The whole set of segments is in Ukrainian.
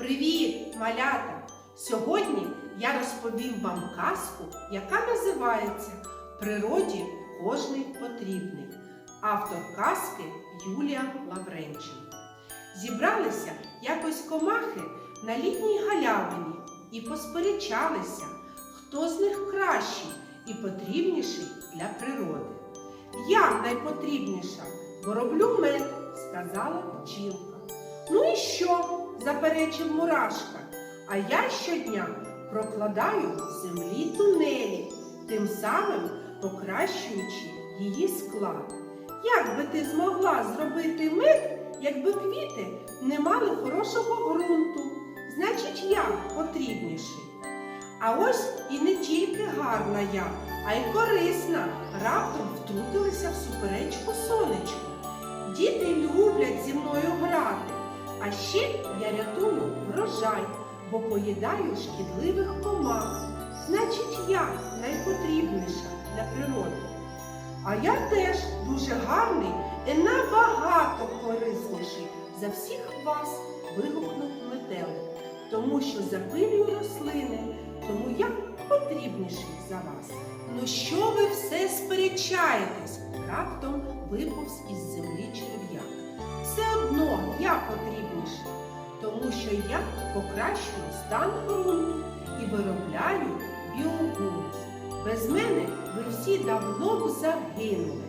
Привіт, малята! Сьогодні я розповім вам казку, яка називається природі кожний потрібний. Автор казки Юлія Лавренченко. Зібралися якось комахи на літній галявині і посперечалися, хто з них кращий і потрібніший для природи. Я найпотрібніша, бо роблю мед, сказала бджілка. Ну і що? Заперечив мурашка. А я щодня прокладаю в землі тунелі, тим самим покращуючи її склад. Як би ти змогла зробити мед, якби квіти не мали хорошого ґрунту? Значить, я потрібніший. А ось і не тільки гарна я, а й корисна. Раптом втрутилися в суперечку сонечко. Діти люблять зі мною грати. А ще я рятую врожай, бо поїдаю шкідливих комах. Значить, я найпотрібніша для природи. А я теж дуже гарний і набагато корисніший за всіх вас, вигукнув метелик, тому що запилюю рослини, тому я потрібніший за вас. Ну що ви все сперечаєтесь? Раптом виповз із землі черв'як. Все я потрібніша, тому що я покращую стан ґрунту і виробляю біогумус. Без мене ви всі давно б загинули.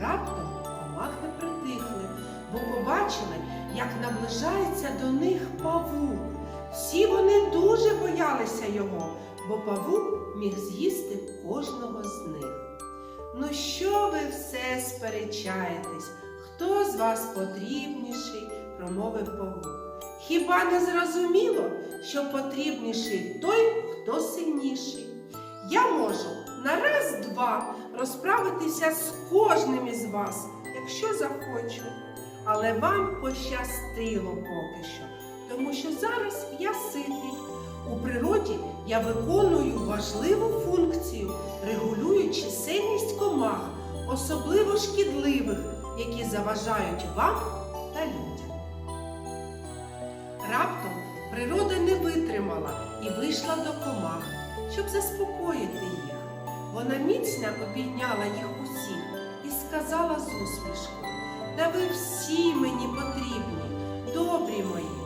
Раптом комахи притихли, бо побачили, як наближається до них павук. Всі вони дуже боялися його, бо павук міг з'їсти кожного з них. Ну що ви все сперечаєтесь? Хто з вас потрібніший? промовив павук. Хіба не зрозуміло, що потрібніший той, хто сильніший? Я можу на раз-два розправитися з кожним із вас, якщо захочу. Але вам пощастило поки що, тому що зараз я ситий. У природі я виконую важливу функцію, регулюю чисельність комах, особливо шкідливих, які заважають вам та людям. Раптом природа не витримала і вийшла до комах, щоб заспокоїти їх. Вона міцно обійняла їх усіх і сказала з усмішкою, та ви всі мені потрібні, добрі мої.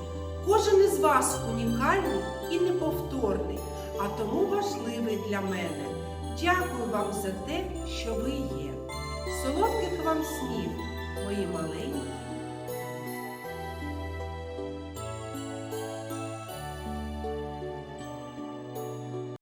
Кожен із вас унікальний і неповторний, а тому важливий для мене. Дякую вам за те, що ви є. Солодких вам снів, мої маленькі